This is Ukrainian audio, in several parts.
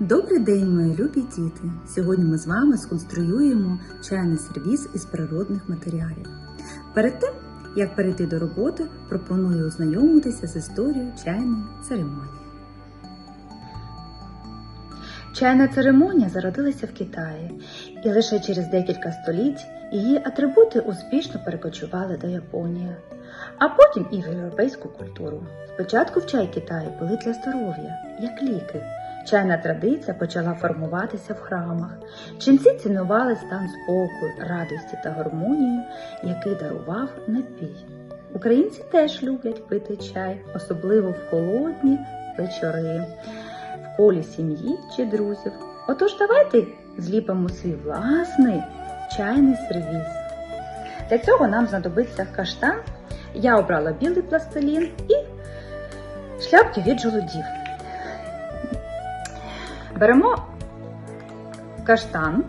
Добрий день, мої любі діти! Сьогодні ми з вами сконструюємо чайний сервіс із природних матеріалів. Перед тим, як перейти до роботи, пропоную ознайомитися з історією чайної церемонії. Чайна церемонія зародилася в Китаї, і лише через декілька століть її атрибути успішно перекочували до Японії, а потім і в європейську культуру. Спочатку в чай Китаю пили для здоров'я, як ліки. Чайна традиція почала формуватися в храмах. Ченці цінували стан спокою, радості та гармонію, який дарував напій. Українці теж люблять пити чай, особливо в холодні вечори, в колі сім'ї чи друзів. Отож, давайте зліпимо свій власний чайний сервіс. Для цього нам знадобиться каштан. Я обрала білий пластилін і шляпки від жолудів. Беремо каштан,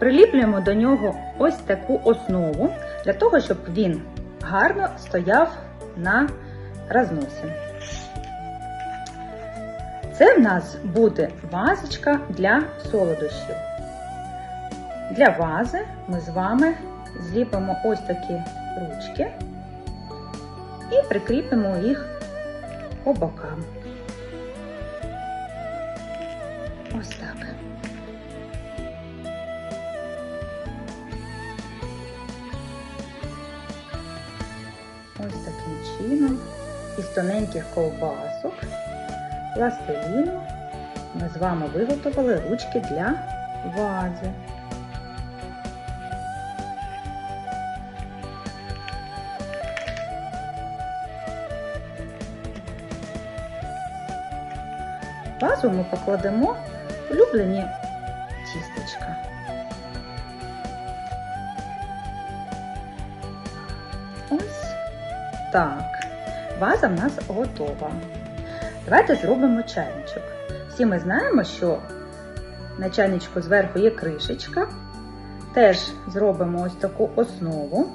приліплюємо до нього ось таку основу, для того, щоб він гарно стояв на розносі. Це в нас буде вазочка для солодощів. Для вази ми з вами зліпимо ось такі ручки і прикріпимо їх по бокам. Ось. Ось таким чином із тоненьких ковбасок, пластиліну ми з вами виготовили ручки для вази. Вазу ми покладемо улюблені тістечка. Ось так. Ваза в нас готова. Давайте зробимо чайничок. Всі ми знаємо, що на чайничку зверху є кришечка. Теж зробимо ось таку основу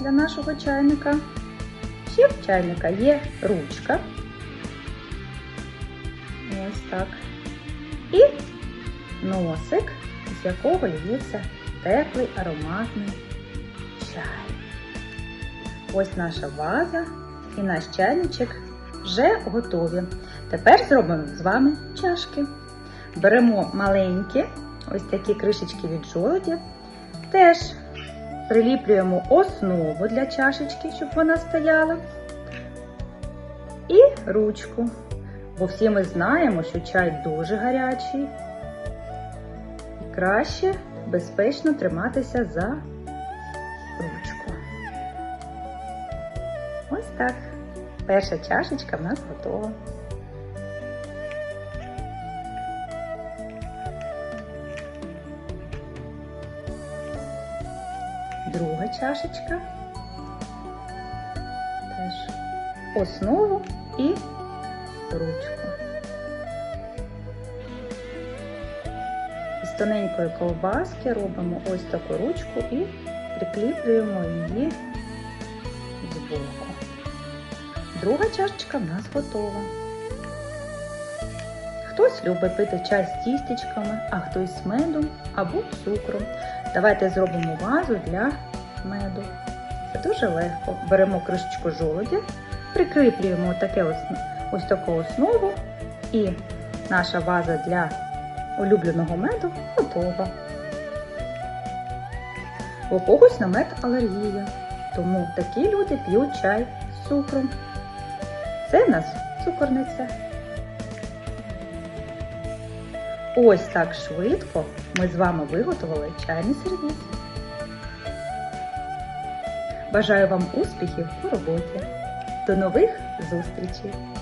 для нашого чайника. Ще в чайника є ручка. Ось так. Носик, з якого лється теплий ароматний чай. Ось наша ваза і наш чайничок вже готові. Тепер зробимо з вами чашки. Беремо маленькі, ось такі кришечки від жолудів. Теж приліплюємо основу для чашечки, щоб вона стояла. І ручку. Бо всі ми знаємо, що чай дуже гарячий. Краще безпечно триматися за ручку. Ось так. Перша чашечка в нас готова. Друга чашечка. Теж основу і ручку. Тоненької ковбаски робимо ось таку ручку і прикріплюємо її збоку. Друга чашечка в нас готова. Хтось любить пити чай з тістечками, а хтось з медом або цукром. Давайте зробимо вазу для меду. Це дуже легко. Беремо кришечку жолудя, прикріплюємо таке ось ось таку основу і наша ваза для улюбленого меду готова. У когось на мед алергія, тому такі люди п'ють чай з цукром. Це в нас цукорниця. Ось так швидко ми з вами виготовили чайний сервіс. Бажаю вам успіхів у роботі. До нових зустрічей!